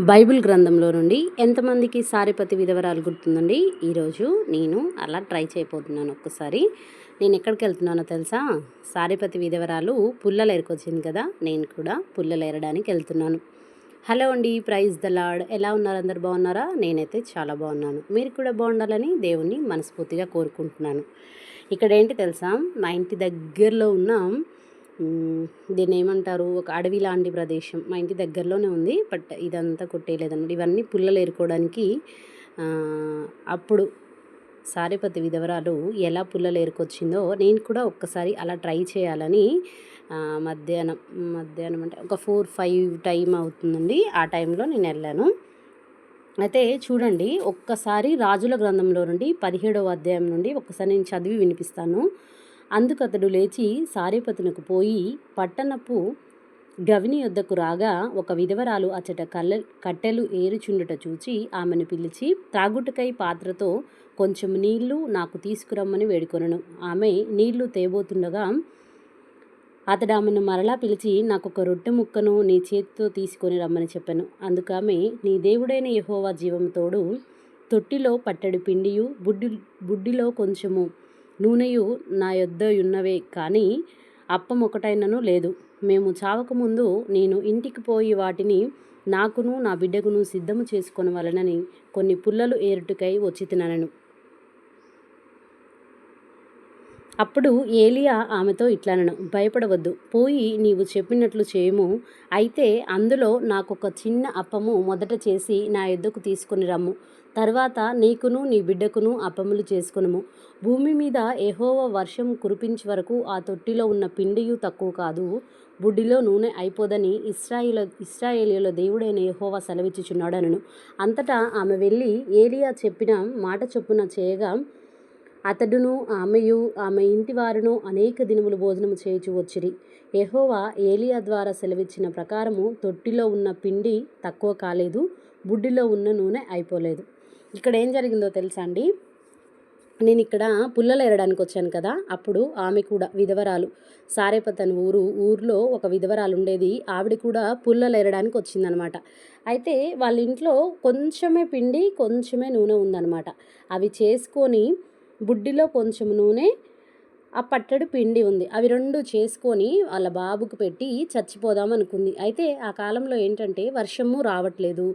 Bible గ్రంథంలో నుండి ఎంతమందికి సారిపతి విధవరాలు గుర్తుందండి? ఈరోజు నేను అలా ట్రై చేయబోతున్నాను ఒక్కసారి. నేను ఎక్కడికి వెళ్తున్నానో తెలుసా? సారిపతి విధవరాలు పుల్లలు ఎరకొచ్చింది కదా? నేను కూడా పుల్లలు ఎరడానికి వెళ్తున్నాను. హలో అండి ప్రైజ్ ద లాడ్ ఎలా ఉన్నారు? అందరు బాగున్నారా? నేనైతే చాలా బాగున్నాను. మీరు కూడా బాగుండాలని దేవుణ్ణి మనస్ఫూర్తిగా కోరుకుంటున్నాను. ఇక్కడ ఏంటి తెలుసా? మా ఇంటి దగ్గరలో ఉన్న దీన్ని ఏమంటారు ఒక అడవి లాంటి ప్రదేశం. మా ఇంటి దగ్గరలోనే ఉంది బట్ ఇదంతా కొట్టేయలేదన్నమాట. ఇవన్నీ పుల్లలు ఏరుకోవడానికి అప్పుడు సారేపతి విధవరాలు ఎలా పుల్లలు ఏరుకొచ్చిందో నేను కూడా ఒక్కసారి అలా ట్రై చేయాలని మధ్యాహ్నం మధ్యాహ్నం అంటే ఒక ఫోర్ ఫైవ్ టైం అవుతుందండి. ఆ టైంలో నేను వెళ్ళాను. అయితే చూడండి ఒక్కసారి రాజుల గ్రంథంలో నుండి పదిహేడవ అధ్యాయం నుండి ఒక్కసారి నేను చదివి వినిపిస్తాను. అందుకతడు లేచి సారేపతునకు పోయి పట్టణపు గవిని యొద్దకు రాగా ఒక విధవరాలు అచ్చట కళ్ళ కట్టెలు ఏరుచుండుట చూచి ఆమెను పిలిచి త్రాగుటకై పాత్రతో కొంచెం నీళ్ళు నాకు తీసుకురమ్మని వేడుకొనను. ఆమె నీళ్ళు తేబోతుండగా అతడు ఆమెను మరలా పిలిచి నాకు ఒక రొట్టె ముక్కను నీ చేతితో తీసుకొని రమ్మని చెప్పాను. అందుకామె నీ దేవుడైన యహోవా జీవంతోడు తొట్టిలో పట్టడి పిండియు బుడ్డి బుడ్డిలో కొంచెము నూనెయు నా యొద్ద ఉన్నవే కానీ అప్పం ఒకటైనను లేదు. మేము చావకముందు నేను ఇంటికి పోయి వాటిని నాకును నా బిడ్డకును సిద్ధము చేసుకొని వలనని కొన్ని పుల్లలు ఏరుటికై వచ్చి తినను అప్పుడు ఏలియా ఆమెతో ఇట్లనను భయపడవద్దు. పోయి నీవు చెప్పినట్లు చేయము. అయితే అందులో నాకొక చిన్న అప్పము మొదట చేసి నా ఎద్దుకు తీసుకుని రమ్ము. తర్వాత నీకును నీ బిడ్డకును అప్పములు చేసుకునుము. భూమి మీద ఎహోవ వర్షం కురిపించే వరకు ఆ తొట్టిలో ఉన్న పిండియు తక్కువ కాదు. బుడ్డిలో నూనె అయిపోదని ఇస్రాయిల ఇస్రాయేలీల దేవుడైన యహోవా సెలవిచ్చుచున్నాడనను. అంతటా ఆమె వెళ్ళి ఏలియా చెప్పిన మాట చొప్పున చేయగా అతడును ఆమెయు ఆమె ఇంటి వారును అనేక దినములు భోజనము చేయుచు వచ్చిరి. యహోవా ఏలియా ద్వారా సెలవిచ్చిన ప్రకారము తొట్టిలో ఉన్న పిండి తక్కువ కాలేదు బుడ్డిలో ఉన్న నూనె అయిపోలేదు. ఇక్కడ ఏం జరిగిందో తెలుసా అండి? నేను ఇక్కడ పుల్లలు ఎరడానికి వచ్చాను కదా అప్పుడు ఆమె కూడా విధవరాలు. సారేపతన్ ఊరు ఊర్లో ఒక విధవరాలు ఉండేది. ఆవిడ కూడా పుల్లలు ఎరడానికి వచ్చిందనమాట. అయితే వాళ్ళ ఇంట్లో కొంచెమే పిండి కొంచెమే నూనె ఉందన్నమాట అవి చేసుకొని బుడ్డిలో కొంచెం నూనె ఆ పట్టడు పిండి ఉంది. అవి రెండు చేసుకొని వాళ్ళ బాబుకు పెట్టి చచ్చిపోదాం అనుకుంది. అయితే ఆ కాలంలో ఏంటంటే వర్షము రావట్లేదు.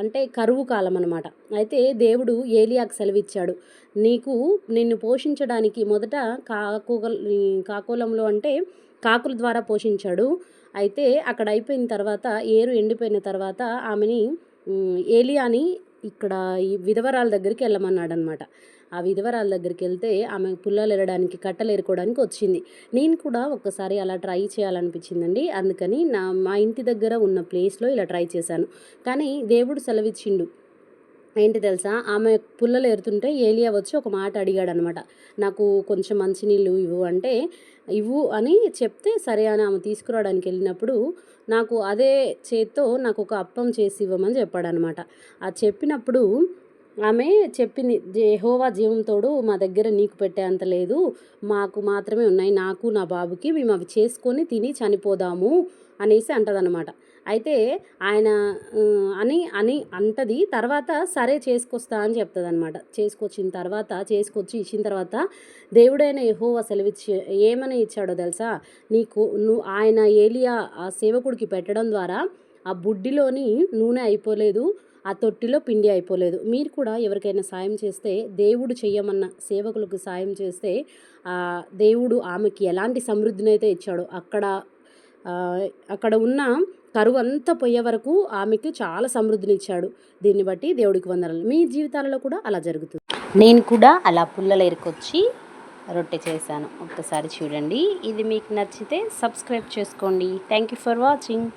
అంటే కరువు కాలం అనమాట అయితే దేవుడు ఏలియాకు సెలవిచ్చాడు. నీకు నిన్ను పోషించడానికి మొదట కాకుల కాకులంలో అంటే కాకుల ద్వారా పోషించాడు. అయితే అక్కడ అయిపోయిన తర్వాత ఏరు ఎండిపోయిన తర్వాత ఆమెని ఏలియాని ఇక్కడ ఈ విధవరాల దగ్గరికి వెళ్ళమన్నాడు అనమాట ఆ విధవరాల దగ్గరికి వెళ్తే ఆమె పుల్లలు ఎరడానికి కట్టలు ఎరుకోవడానికి వచ్చింది. నేను కూడా ఒక్కసారి అలా ట్రై చేయాలనిపించిందండి. అందుకని నా మా ఇంటి దగ్గర ఉన్న ప్లేస్లో ఇలా ట్రై చేశాను. కానీ దేవుడు సెలవిచ్చిండు. ఏంటి తెలుసా? ఆమె పుల్లలు ఎరుతుంటే ఏలియా వచ్చి ఒక మాట అడిగాడు అనమాట నాకు కొంచెం మంచినీళ్ళు ఇవ్వు అంటే ఇవ్వు అని చెప్తే సరే అని ఆమె తీసుకురావడానికి వెళ్ళినప్పుడు నాకు అదే చేత్తో నాకు ఒక అప్పం చేసి ఇవ్వమని చెప్పాడనమాట. ఆ చెప్పినప్పుడు ఆమె చెప్పింది జేహోవా జీవంతోడు మా దగ్గర నీకు పెట్టేంత లేదు. మాకు మాత్రమే ఉన్నాయి. నాకు నా బాబుకి మేము అవి చేసుకొని తిని చనిపోదాము అనేసి అంటదనమాట. అయితే ఆయన అని అని అంటది తర్వాత సరే చేసుకొస్తా అని చెప్తుంది అనమాట చేసుకొచ్చిన తర్వాత చేసుకొచ్చి ఇచ్చిన తర్వాత దేవుడైన యహోవా సెలవిచ్చి ఏమని ఇచ్చాడో తెలుసా? నీకు నువ్వు ఆయన ఏలియా ఆ సేవకుడికి పెట్టడం ద్వారా ఆ బుడ్డిలోని నూనె అయిపోలేదు ఆ తొట్టిలో పిండి అయిపోలేదు. మీరు కూడా ఎవరికైనా సాయం చేస్తే దేవుడు చెయ్యమన్న సేవకులకు సాయం చేస్తే దేవుడు ఆమెకి ఎలాంటి సమృద్ధిని అయితే ఇచ్చాడో అక్కడ అక్కడ ఉన్న కరువు అంతా పోయే వరకు ఆమెకు చాలా సమృద్ధినిచ్చాడు. దీన్ని బట్టి దేవుడికి వందనాలు. మీ జీవితాలలో కూడా అలా జరుగుతుంది. నేను కూడా అలా పుల్లలు ఎరుకొచ్చి రొట్టె చేశాను. ఒక్కసారి చూడండి. ఇది మీకు నచ్చితే సబ్స్క్రైబ్ చేసుకోండి. Thank you for watching